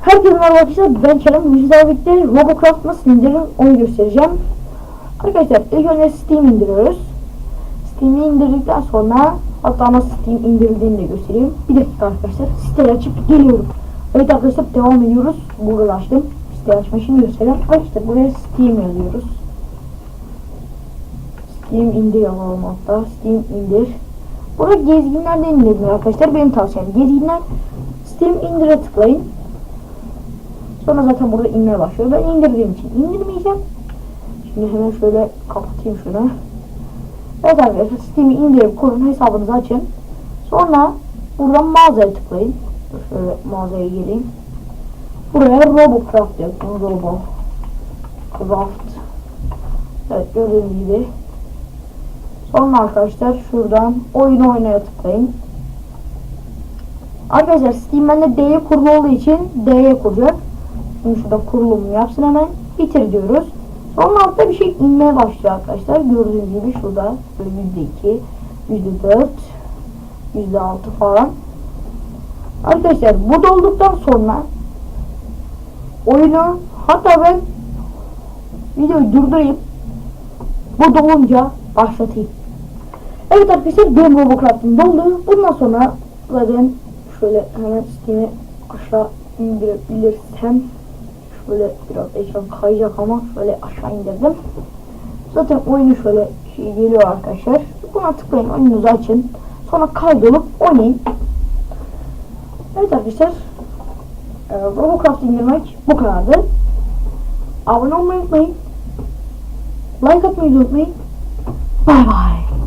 Herkese merhaba arkadaşlar ben Kerem Müjde birlikte Robocraft nasıl indiririm onu göstereceğim. Arkadaşlar ilk önce Steam indiriyoruz. Steam'i indirdikten sonra hatta nasıl Steam indirildiğini de göstereyim. Bir dakika arkadaşlar siteyi açıp geliyorum. Evet arkadaşlar devam ediyoruz. Burada açtım. Siteyi açma şimdi göstereyim. Arkadaşlar buraya Steam yazıyoruz. Steam indir yapalım hatta. Steam indir. Burada gezginlerden indirin arkadaşlar. Benim tavsiyem gezginler. Steam indire tıklayın. Sonra zaten burada inmeye başlıyor. Ben indirdiğim için indirmeyeceğim. Şimdi hemen şöyle kapatayım şunu. Evet arkadaşlar Steam'i indirip kurun hesabınızı açın. Sonra buradan mağazaya tıklayın. Şöyle mağazaya geleyim. Buraya Robocraft yazın. Robocraft. Evet gördüğünüz gibi. Sonra arkadaşlar şuradan oyun oynaya tıklayın. Arkadaşlar Steam bende D'ye kurulu olduğu için D'ye kuracak. Şimdi şurada kurulumu yapsın hemen. Bitir diyoruz. Sonra altta bir şey inmeye başlıyor arkadaşlar. Gördüğünüz gibi şurada böyle %2, %4, %6 falan. Arkadaşlar bu dolduktan sonra oyunu hatta ben videoyu durdurayım bu dolunca başlatayım. Evet arkadaşlar benim Robocraft'ım doldu. Bundan sonra zaten şöyle hemen Steam'i aşağı indirebilirsem şöyle biraz ekran kayacak ama şöyle aşağı indirdim. Zaten oyunu şöyle şey geliyor arkadaşlar. Buna tıklayın oyununuzu açın. Sonra kaydolup oynayın. Evet arkadaşlar. E, Robocraft indirmek bu kadardı. Abone olmayı unutmayın. Like atmayı unutmayın. Bay bay.